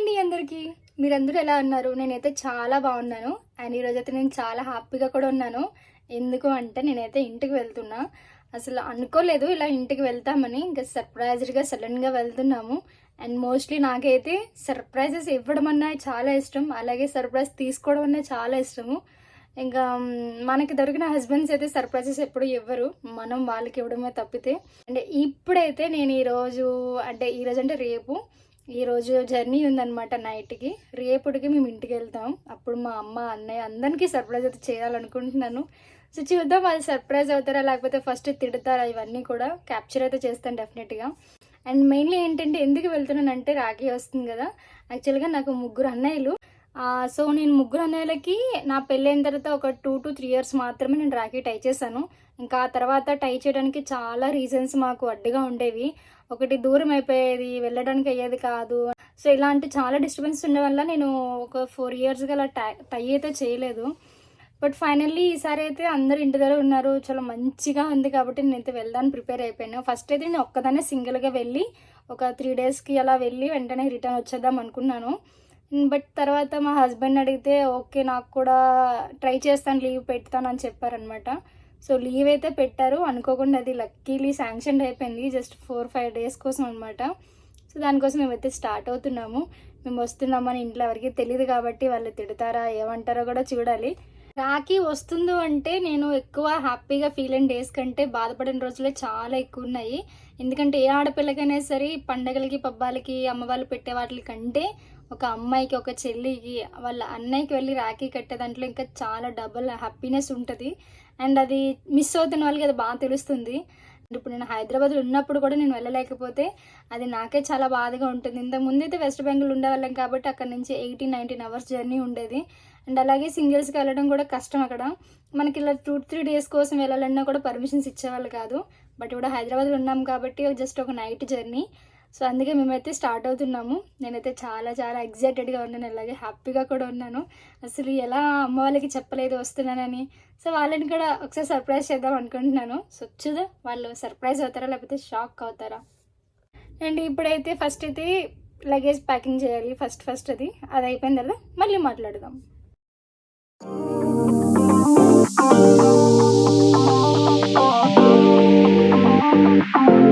అండి అందరికీ. మీరందరూ ఎలా ఉన్నారు? నేనైతే చాలా బాగున్నాను. అండ్ ఈరోజు అయితే నేను చాలా హ్యాపీగా కూడా ఉన్నాను. ఎందుకు అంటే నేనైతే ఇంటికి వెళ్తున్నా. అసలు అనుకోలేదు ఇలా ఇంటికి వెళ్తామని. ఇంకా సర్ప్రైజ్డ్గా సడన్గా వెళ్తున్నాము. అండ్ మోస్ట్లీ నాకైతే సర్ప్రైజెస్ ఇవ్వడం అన్నా చాలా ఇష్టం. అలాగే సర్ప్రైజ్ తీసుకోవడం అన్నా చాలా ఇష్టము. ఇంకా మనకి దొరికిన హస్బెండ్స్ అయితే సర్ప్రైజెస్ ఎప్పుడు ఇవ్వరు. మనం వాళ్ళకి ఇవ్వడమే తప్పితే. అంటే ఇప్పుడైతే నేను ఈరోజు అంటే ఈరోజు అంటే రేపు ఈరోజు జర్నీ ఉందనమాట నైట్కి. రేపటికి మేము ఇంటికి వెళ్తాం అప్పుడు మా అమ్మ అన్నయ్య అందరికీ సర్ప్రైజ్ అయితే చేయాలనుకుంటున్నాను. సో చూద్దాం వాళ్ళు సర్ప్రైజ్ అవుతారా లేకపోతే ఫస్ట్ తిడతారా ఇవన్నీ కూడా క్యాప్చర్ అయితే చేస్తాను డెఫినెట్గా అండ్ మెయిన్లీ ఏంటంటే ఎందుకు వెళ్తున్నానంటే రాఖీ వస్తుంది కదా. యాక్చువల్గా నాకు ముగ్గురు అన్నయ్యలు. సో నేను ముగ్గురు అన్నయ్యలకి నా పెళ్ళైన తర్వాత ఒక టూ టు త్రీ ఇయర్స్ మాత్రమే నేను రాఖీ టై చేశాను. ఇంకా ఆ తర్వాత టై చేయడానికి చాలా రీజన్స్ మాకు అడ్డుగా ఉండేవి. ఒకటి దూరం అయిపోయేది వెళ్ళడానికి అయ్యేది కాదు. సో ఇలాంటి చాలా డిస్టర్బెన్స్ ఉండే వల్ల నేను ఒక ఫోర్ ఇయర్స్గా అలా టై టై అయితే చేయలేదు. బట్ ఫైనల్లీ ఈసారి అయితే అందరు ఇంటి దగ్గర ఉన్నారు. చాలా మంచిగా ఉంది కాబట్టి నేనైతే వెళ్ళడానికి ప్రిపేర్ అయిపోయాను. ఫస్ట్ అయితే నేను ఒక్కదానే సింగిల్గా వెళ్ళి ఒక త్రీ డేస్కి అలా వెళ్ళి వెంటనే రిటర్న్ వచ్చేద్దాం అనుకున్నాను. బట్ తర్వాత మా హస్బెండ్ అడిగితే ఓకే నాకు కూడా ట్రై చేస్తాను లీవ్ పెడతాను అని చెప్పారనమాట సో లీవ్ అయితే పెట్టారు. అనుకోకుండా అది లక్కీలీ శాంక్షన్ అయిపోయింది. జస్ట్ ఫోర్ ఫైవ్ డేస్ కోసం అనమాట సో దానికోసం మేమైతే స్టార్ట్ అవుతున్నాము. మేము వస్తున్నామని ఇంట్లో ఎవరికి తెలియదు కాబట్టి వాళ్ళు తిడతారా ఏమంటారో కూడా చూడాలి. రాఖీ వస్తుందో అంటే నేను ఎక్కువ హ్యాపీగా ఫీల్ అయిన డేస్ కంటే బాధపడిన రోజులే చాలా ఎక్కువ ఉన్నాయి. ఎందుకంటే ఏ ఆడపిల్లకైనా సరే పండగలకి పబ్బాలకి అమ్మ వాళ్ళు పెట్టే వాటికంటే ఒక అమ్మాయికి ఒక చెల్లికి వాళ్ళ అన్నయ్యకి వెళ్ళి రాఖీ కట్టే దాంట్లో ఇంకా చాలా డబుల్ హ్యాపీనెస్ ఉంటుంది. అండ్ అది మిస్ అవుతున్న వాళ్ళకి అది బాగా తెలుస్తుంది. ఇప్పుడు నేను హైదరాబాద్లో ఉన్నప్పుడు కూడా నేను వెళ్ళలేకపోతే అది నాకే చాలా బాధగా ఉంటుంది. ఇంతకు ముందు అయితే వెస్ట్ బెంగాల్ ఉండేవాళ్ళం కాబట్టి అక్కడ నుంచి ఎయిటీన్ నైన్టీన్ అవర్స్ జర్నీ ఉండేది. అండ్ అలాగే సింగిల్స్కి వెళ్ళడం కూడా కష్టం అక్కడ. మనకి ఇలా టూ త్రీ డేస్ కోసం వెళ్ళాలన్నా కూడా పర్మిషన్స్ ఇచ్చేవాళ్ళు కాదు. బట్ ఇప్పుడు హైదరాబాద్లో ఉన్నాం కాబట్టి జస్ట్ ఒక నైట్ జర్నీ సో అందుకే మేమైతే స్టార్ట్ అవుతున్నాము. నేనైతే చాలా చాలా ఎగ్జైటెడ్గా ఉన్నాను. అలాగే హ్యాపీగా కూడా ఉన్నాను. అసలు ఎలా అమ్మ వాళ్ళకి చెప్పలేదు వస్తున్నానని. సో వాళ్ళని కూడా ఒకసారి సర్ప్రైజ్ చేద్దాం అనుకుంటున్నాను. సో చూద్దాం వాళ్ళు సర్ప్రైజ్ అవుతారా లేకపోతే షాక్ అవుతారా? అండ్ ఇప్పుడైతే ఫస్ట్ అయితే లగేజ్ ప్యాకింగ్ చేయాలి. ఫస్ట్ ఫస్ట్ అది. అది అయిపోయిన తర్వాత మళ్ళీ మాట్లాడదాం. మేము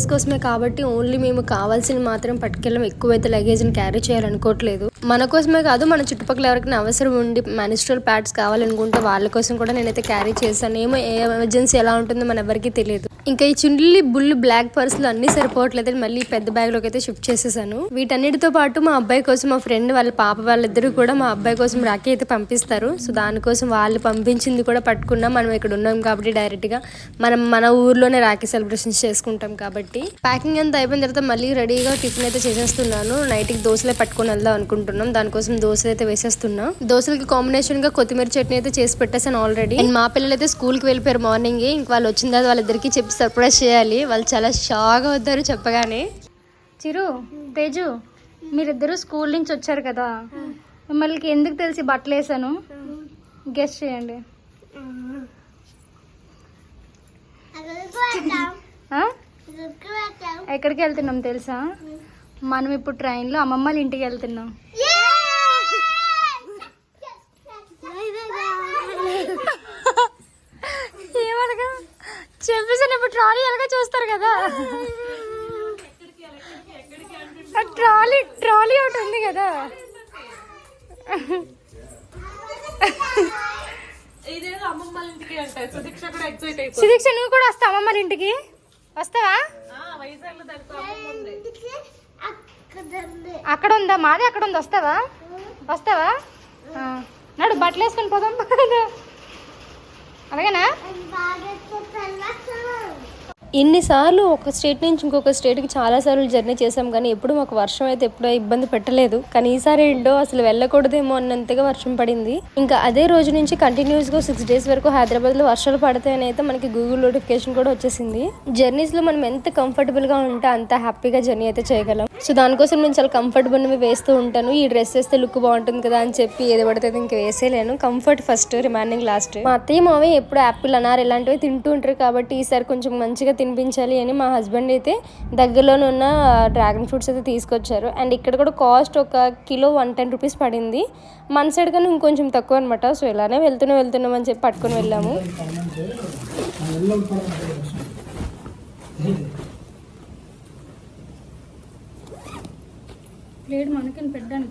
ప్లేస్ కోసమే కాబట్టి ఓన్లీ మేము కావాల్సిన మాత్రం పట్టుకెళ్ళం ఎక్కువైతే లగేజ్ని క్యారీ చేయాలనుకోవట్లేదు. మన కోసమే కాదు మన చుట్టుపక్కల ఎవరికైనా అవసరం ఉండి మెనిస్ట్రల్ ప్యాడ్స్ కావాలనుకుంటే వాళ్ళ కోసం కూడా నేనైతే క్యారీ చేశాను. ఏమో ఏ ఎమర్జెన్సీ ఎలా ఉంటుందో మన ఎవరికీ తెలియదు. ఇంకా ఈ చుండ్లి బుల్ బ్లాక్ పర్సులు అన్ని సరిపోవట్లేదు మళ్ళీ పెద్ద బ్యాగ్లోకి అయితే షిఫ్ట్ చేసేసాను. వీటన్నిటితో పాటు మా అబ్బాయి కోసం మా ఫ్రెండ్ వాళ్ళ పాప వాళ్ళిద్దరూ కూడా మా అబ్బాయి కోసం రాఖీ అయితే పంపిస్తారు. సో దానికోసం వాళ్ళు పంపించింది కూడా పట్టుకున్నా. మనం ఇక్కడ ఉన్నాం కాబట్టి డైరెక్ట్గా మనం మన ఊర్లోనే రాఖీ సెలబ్రేషన్స్ చేసుకుంటాం కాబట్టి. ప్యాకింగ్ అంతా అయిపోయిన తర్వాత మళ్ళీ రెడీగా టిఫిన్ అయితే చేసేస్తున్నాను. నైట్కి దోశలే పట్టుకొని వెళ్దాం అనుకుంటున్నాం. దానికోసం దోశలు అయితే వేసేస్తున్నా. దోశలకి కాంబినేషన్గా కొత్తిమీర చట్నీ అయితే చేసి పెట్టేసాను ఆల్రెడీ అండ్ మా పిల్లలు అయితే స్కూల్కి వెళ్ళిపోయారు మార్నింగ్ ఇంక వాళ్ళు వచ్చిన తర్వాత వాళ్ళిద్దరికి చెప్పి సర్ప్రైజ్ చేయాలి. వాళ్ళు చాలా షాక్ అవుతారు చెప్పగానే. చిరు తేజు మీరిద్దరూ స్కూల్ నుంచి వచ్చారు కదా. మిమ్మల్ని ఎందుకు తెలిసి బట్టలు వేసాను? గెస్ట్ చేయండి? ఎక్కడికి వెళ్తున్నాం తెలుసా? మనం ఇప్పుడు ట్రైన్లో అమ్మమ్మ వాళ్ళ ఇంటికి వెళ్తున్నాం. చెప్పేసాను ఇప్పుడు ట్రాలీ ఎలాగ చూస్తారు కదా? ట్రాలీ ట్రాలీ ఒకటి ఉంది కదా? సుదీక్ష నువ్వు కూడా వస్తావా అమ్మమ్మ వాళ్ళ ఇంటికి? వస్తావా? అక్కడ ఉందా? మాది అక్కడ ఉంది. వస్తావా? వస్తావా? నడు బట్టలు వేసుకొని పోదాం పద. అలాగేనా? ఇన్నిసార్లు ఒక స్టేట్ నుంచి ఇంకొక స్టేట్కి చాలా సార్లు జర్నీ చేసాం కానీ ఎప్పుడు మాకు వర్షం అయితే ఎప్పుడూ ఇబ్బంది పెట్టలేదు. కానీ ఈసారి ఏంటో అసలు వెళ్ళకూడదేమో అన్నంతగా వర్షం పడింది. ఇంకా అదే రోజు నుంచి కంటిన్యూస్గా సిక్స్ డేస్ వరకు హైదరాబాద్లో వర్షాలు పడతాయని అయితే మనకి గూగుల్ నోటిఫికేషన్ కూడా వచ్చేసింది. జర్నీస్లో మనం ఎంత కంఫర్టబుల్గా ఉంటే అంత హ్యాపీగా జర్నీ అయితే చేయగలం. సో దానికోసం నేను చాలా కంఫర్టబుల్ వేస్తూ ఉంటాను. ఈ డ్రెస్ వేస్తే లుక్ బాగుంటుంది కదా అని చెప్పి ఏది పడితే ఇంకా ఇంక వేసేలేను కంఫర్ట్ ఫస్ట్ రిమైనింగ్ లాస్ట్ మా అత్తయ్య మావే ఎప్పుడు యాపిల్ అన్నారు ఇలాంటివి తింటూ ఉంటారు కాబట్టి ఈసారి కొంచెం మంచిగా తినిపించాలి అని మా హస్బెండ్ అయితే దగ్గరలోనే ఉన్న డ్రాగన్ ఫ్రూట్స్ అయితే తీసుకొచ్చారు. అండ్ ఇక్కడ కూడా కాస్ట్ ఒక కిలో వన్ టెన్ రూపీస్ పడింది. మన సైడ్ కన్నా ఇంకొంచెం తక్కువ అనమాట సో ఇలానే వెళ్తూనే వెళ్తున్నాం అని చెప్పి పట్టుకొని వెళ్ళాము. ప్లేట్ మనకి పెట్టడానికి?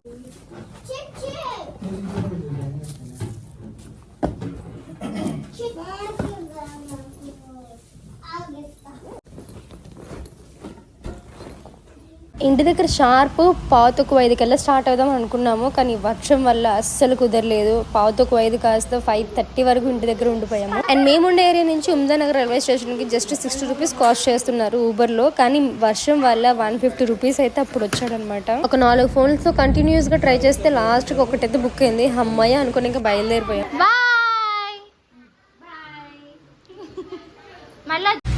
ఇంటి దగ్గర షార్ప్ పావు తక్కువ ఐదు స్టార్ట్ అవుదాం అనుకున్నాము కానీ వర్షం వల్ల అస్సలు కుదరలేదు. పావు తక్కువ ఐదు కాస్త ఫైవ్ థర్టీ వరకు ఇంటి దగ్గర ఉండిపోయాము. అండ్ మేము ఉండే ఏరియా నుంచి ఉమ్దానగర్ రైల్వే స్టేషన్కి జస్ట్ సిక్స్టీ రూపీస్ కాస్ట్ చేస్తున్నారు ఊబర్లో కానీ వర్షం వల్ల వన్ ఫిఫ్టీ రూపీస్ అయితే అప్పుడు వచ్చాడనమాట. ఒక నాలుగు ఫోన్స్తో కంటిన్యూస్గా ట్రై చేస్తే లాస్ట్కి ఒకటైతే బుక్ అయింది. అమ్మాయి అనుకుని ఇంకా బయలుదేరిపోయాం. మళ్ళీ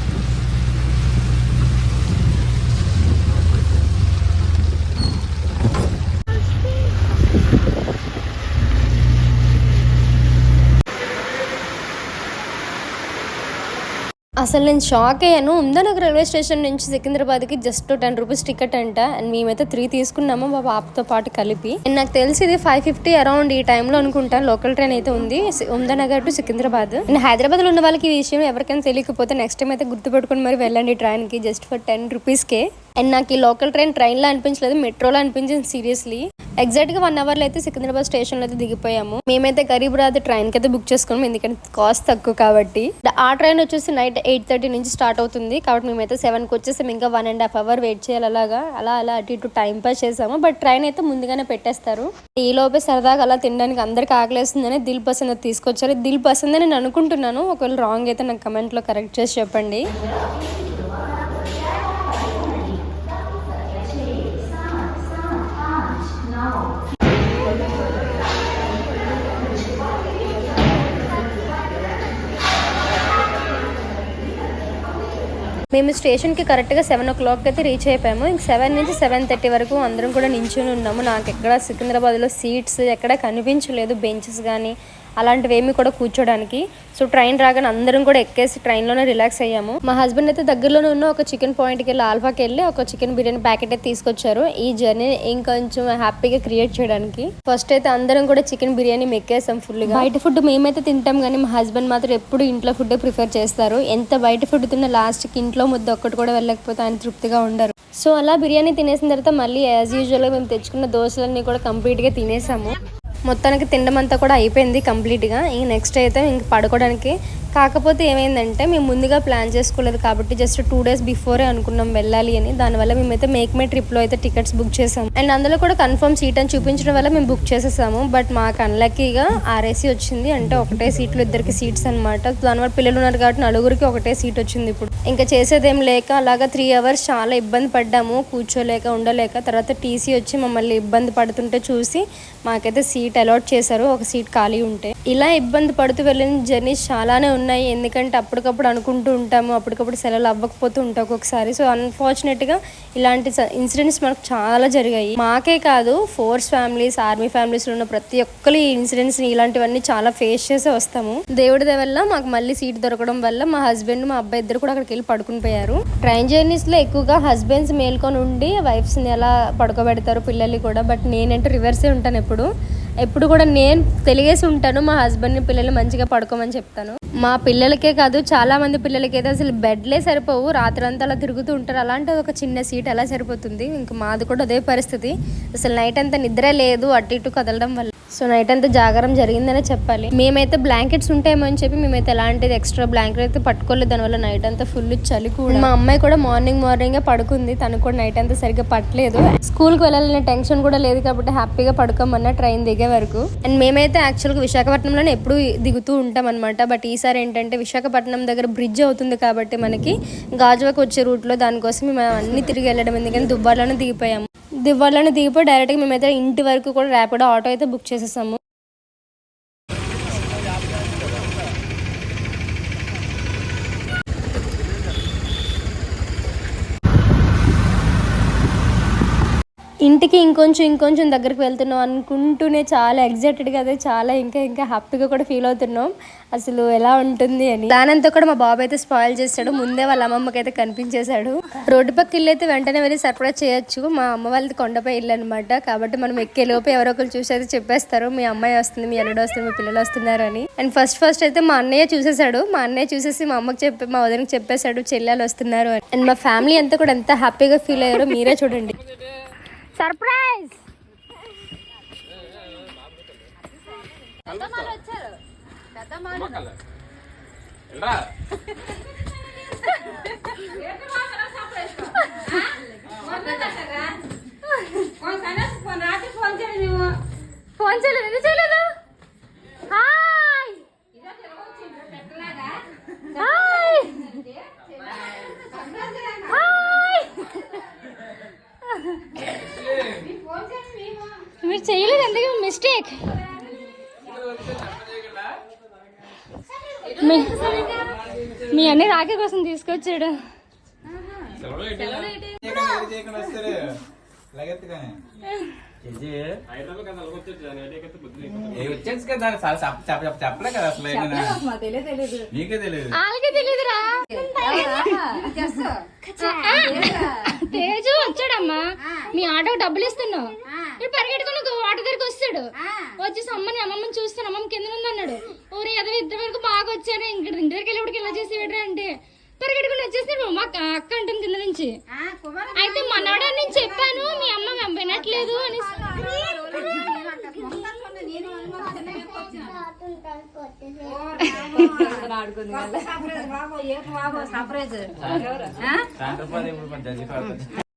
అసలు నేను షాక్ అయ్యాను. ఉందనగర్ రైల్వే స్టేషన్ నుంచి సికింద్రాబాద్కి జస్ట్ టెన్ రూపీస్ టికెట్ అంట. అండ్ మేమైతే త్రీ తీసుకున్నాము మా పాపతో పాటు కలిపి. అండ్ నాకు తెలిసి ఇది ఫైవ్ ఫిఫ్టీ అరౌండ్ ఈ టైంలో అనుకుంటా. లోకల్ ట్రైన్ అయితే ఉంది. ఉందనగర్ టు సికింద్రాబాద్. అండ్ హైదరాబాద్లో ఉన్న వాళ్ళకి ఈ విషయం ఎవరికైనా తెలియకపోతే నెక్స్ట్ టైం అయితే గుర్తుపెట్టుకుని మరి వెళ్ళండి ట్రైన్కి. జస్ట్ ఫర్ టెన్ రూపీస్కే. అండ్ నాకు ఈ లోకల్ ట్రైన్ ట్రైన్లో అనిపించలేదు. మెట్రోలో అనిపించింది సీరియస్లీ. ఎగ్జాక్ట్గా వన్ అవర్లో అయితే సికింద్రాబాద్ స్టేషన్లో అయితే దిగిపోయాము. మేమైతే గరీబ్ రాత్ ట్రైన్కి అయితే బుక్ చేసుకున్నాం ఎందుకంటే కాస్ట్ తక్కువ కాబట్టి. ఆ ట్రైన్ వచ్చేసి నైట్ ఎయిట్ థర్టీ నుంచి స్టార్ట్ అవుతుంది కాబట్టి మేమైతే సెవెన్కి వచ్చేసాం. ఇంకా one and half hour wait చేయాలి అలాగా. అలా అలా అటు ఇటు టైం పాస్ చేసాము. బట్ ట్రైన్ అయితే ముందుగానే పెట్టేస్తారు. ఈ లోపే సరదాగా అలా తినడానికి అందరికి ఆకలేస్తుందని దిల్ పసంద్ అది తీసుకొచ్చారు. దిల్ పసంద్ నేను అనుకుంటున్నాను. ఒకవేళ రాంగ్ అయితే నాకు కమెంట్లో కరెక్ట్ చేసి చెప్పండి. మేము స్టేషన్కి కరెక్ట్గా సెవెన్ ఓ క్లాక్ అయితే రీచ్ అయిపోయాము. ఇంక సెవెన్ నుంచి సెవెన్ థర్టీ వరకు అందరం కూడా నించుని ఉన్నాము. నాకు ఎక్కడ సికింద్రాబాద్లో సీట్స్ ఎక్కడ కనిపించలేదు. బెంచెస్ కానీ అలాంటివి ఏమి కూడా కూర్చోడానికి. సో ట్రైన్ రాగానే అందరం కూడా ఎక్కేసి ట్రైన్లోనే రిలాక్స్ అయ్యాము. మా హస్బెండ్ అయితే దగ్గరలోనే ఉన్న ఒక చికెన్ పాయింట్కి వెళ్ళి ఆల్ఫాకి వెళ్ళి ఒక చికెన్ బిర్యానీ ప్యాకెట్ అయితే తీసుకొచ్చారు. ఈ జర్నీ ఇంకొంచెం హ్యాపీగా క్రియేట్ చేయడానికి. ఫస్ట్ అయితే అందరం కూడా చికెన్ బిర్యానీ మెక్కేసాం ఫుల్గా. బయట ఫుడ్ మేమైతే తింటాం కానీ మా హస్బెండ్ మాత్రం ఎప్పుడు ఇంట్లో ఫుడ్ ప్రిఫర్ చేస్తారు. ఎంత బయట ఫుడ్ తిన్న లాస్ట్కి ఇంట్లో ముద్ద ఒక్కటి కూడా వెళ్ళకపోతే ఆయన తృప్తిగా ఉండరు. సో అలా బిర్యానీ తినేసిన తర్వాత మళ్ళీ యాజ్ యూజువల్గా మేము తెచ్చుకున్న దోశలన్నీ కూడా కంప్లీట్గా తినేసాము. మొత్తానికి తినడం అంతా కూడా అయిపోయింది కంప్లీట్గా. ఇంక నెక్స్ట్ అయితే ఇంక పడుకోవడానికి కాకపోతే ఏమైందంటే మేము ముందుగా ప్లాన్ చేసుకోలేదు కాబట్టి జస్ట్ టూ డేస్ బిఫోరే అనుకున్నాం వెళ్ళాలి అని. దానివల్ల మేమైతే మేక్ మై ట్రిప్లో అయితే టికెట్స్ బుక్ చేసాం అండ్ అందులో కూడా కన్ఫర్మ్ సీట్ అని చూపించడం వల్ల మేము బుక్ చేసేసాము. బట్ మాకు అన్లక్కీగా ఆర్ఏసీ వచ్చింది. అంటే ఒకటే సీట్లో ఇద్దరికి సీట్స్ అనమాట దానివల్ల పిల్లలు ఉన్నారు కాబట్టి నలుగురికి ఒకటే సీట్ వచ్చింది ఇప్పుడు. ఇంకా చేసేదేం లేక అలాగా త్రీ అవర్స్ చాలా ఇబ్బంది పడ్డాము. కూర్చోలేక ఉండలేక. తర్వాత టీసీ వచ్చి మమ్మల్ని ఇబ్బంది పడుతుంటే చూసి మాకైతే సీట్ అలాట్ చేశారు. ఒక సీట్ ఖాళీ ఉంటే. ఇలా ఇబ్బంది పడుతూ వెళ్ళిన జర్నీస్ చాలానే ఉన్నాయి. ఎందుకంటే అప్పటికప్పుడు అనుకుంటూ ఉంటాము. అప్పటికప్పుడు సెలవులు అవ్వకపోతూ ఉంటాం ఒక్కొక్కసారి. సో అన్ఫార్చునేట్గా ఇలాంటి ఇన్సిడెంట్స్ మనకు చాలా జరిగాయి. మాకే కాదు ఫోర్స్ ఫ్యామిలీస్ ఆర్మీ ఫ్యామిలీస్లో ఉన్న ప్రతి ఒక్కరు ఈ ఇన్సిడెంట్స్ ఇలాంటివన్నీ చాలా ఫేస్ చేసి వస్తాము. దేవుడి వల్ల మాకు మళ్ళీ సీట్ దొరకడం వల్ల మా హస్బెండ్ మా అబ్బాయి ఇద్దరు కూడా అక్కడికి వెళ్ళి పడుకుని పోయారు. ట్రైన్ జర్నీస్లో ఎక్కువగా హస్బెండ్స్ మేల్కొని ఉండి వైఫ్స్ని ఎలా పడుకోబెడతారు పిల్లల్ని కూడా బట్ నేనంటే రివర్సే ఉంటాను ఎప్పుడు. ఎప్పుడు కూడా నేను తెలియసి ఉంటాను మా హస్బెండ్ని పిల్లలు మంచిగా పడుకోమని చెప్తాను. మా పిల్లలకే కాదు చాలా మంది పిల్లలకి అయితే అసలు బెడ్లే సరిపోవు. రాత్రి అంతా అలా తిరుగుతూ ఉంటారు. అలాంటి ఒక చిన్న సీట్ ఎలా సరిపోతుంది? ఇంకా మాది కూడా అదే పరిస్థితి. అసలు నైట్ అంతా నిద్ర లేదు అటు ఇటు కదలడం వల్ల. సో నైట్ అంతా జాగారం జరిగిందనే చెప్పాలి. మేమైతే బ్లాంకెట్స్ ఉంటాయేమో అని చెప్పి మేమైతే ఎలాంటిది ఎక్స్ట్రా బ్లాంకెట్ అయితే పట్టుకోలేదు. దానివల్ల నైట్ అంతా ఫుల్ చలి కూడా. మా అమ్మాయి కూడా మార్నింగ్ మార్నింగ్ పడుకుంది. తను కూడా నైట్ అంతా సరిగ్గా పట్టలేదు. స్కూల్కి వెళ్ళాలనే టెన్షన్ కూడా లేదు కాబట్టి హ్యాపీగా పడుకోమన్న ట్రైన్ దిగే వరకు. అండ్ మేమైతే యాక్చువల్గా విశాఖపట్నంలోనే ఎప్పుడు దిగుతూ ఉంటాం అనమాట బట్ ఈసారి ఏంటంటే విశాఖపట్నం దగ్గర బ్రిడ్జ్ అవుతుంది కాబట్టి మనకి గాజువాకు వచ్చే రూట్లో దానికోసం మేము అన్ని తిరిగి వెళ్ళడం. ఎందుకంటే దుబ్బాలోనే దిగిపోయాము. దుబ్బార్లోనే దిగిపోయి డైరెక్ట్గా మేమైతే ఇంటి వరకు కూడా ర్యాపిడో ఆటో అయితే బుక్ చేసేసాము. ఇంటికి ఇంకొంచెం ఇంకొంచెం దగ్గరికి వెళ్తున్నాం అనుకుంటూనే చాలా ఎగ్జైటెడ్గా అదే చాలా ఇంకా ఇంకా హ్యాపీగా కూడా ఫీల్ అవుతున్నాం. అసలు ఎలా ఉంటుంది అని. దానంతా కూడా మా బాబు అయితే స్పాయిల్ చేశాడు ముందే వాళ్ళ అమ్మమ్మకి అయితే కనిపించేశాడు. రోడ్డు పక్క ఇల్లు అయితే వెంటనే వెళ్ళి సర్ప్రైజ్ చేయొచ్చు. మా అమ్మ వాళ్ళది కొండపై ఇల్లు అనమాట కాబట్టి మనం ఎక్కే లోపే ఎవరో ఒకరు చూసి అయితే చెప్పేస్తారు. మీ అమ్మాయి వస్తుంది మీ అల్లుడు వస్తుంది మీ పిల్లలు వస్తున్నారు అని. అండ్ ఫస్ట్ ఫస్ట్ అయితే మా అన్నయ్య చూసేశాడు. మా అన్నయ్య చూసేసి మా అమ్మకి చెప్పి మా వదినకి చెప్పేశాడు చెల్లెలు వస్తున్నారు అని. అండ్ మా ఫ్యామిలీ అంతా కూడా ఎంత హ్యాపీగా ఫీల్ అయ్యారో మీరే చూడండి. సర్ప్రైజ్. ఫోన్ చేయలేదు. ఎందుకు చేయలేదు? హాయ్ హాయ్ హాయ్ మీరు చేయలేదు ఎందుకు మీ మీ అన్ని రాఖీ కోసం తీసుకొచ్చాడు. చెప్పలే కదా అసలు నీకే తెలియదు. వాళ్ళకే తెలియదురా. తేజు వచ్చాడమ్మా. మీ ఆటోకి డబ్బులు ఇస్తున్నావు. పరిగెట్టుకుని ఆటో దగ్గరికి వస్తాడు వచ్చి అమ్మని అమ్మమ్మని చూస్తాను అమ్మమ్మ కింద ఉంది అన్నాడు ఊరి ఎదవ ఇద్దరు వరకు బాగా వచ్చాను ఇంక ఇంటి దగ్గరికి వెళ్ళినప్పుడు ఇలా చేసి పెట్టరా అంటే పరిగెట్టుకుని వచ్చేసాడు మా అక్క అంటుంది కింద నుంచి అయితే మనోడా నేను చెప్పాను మీ అమ్మ వినట్లేదు అని సాయంత్రం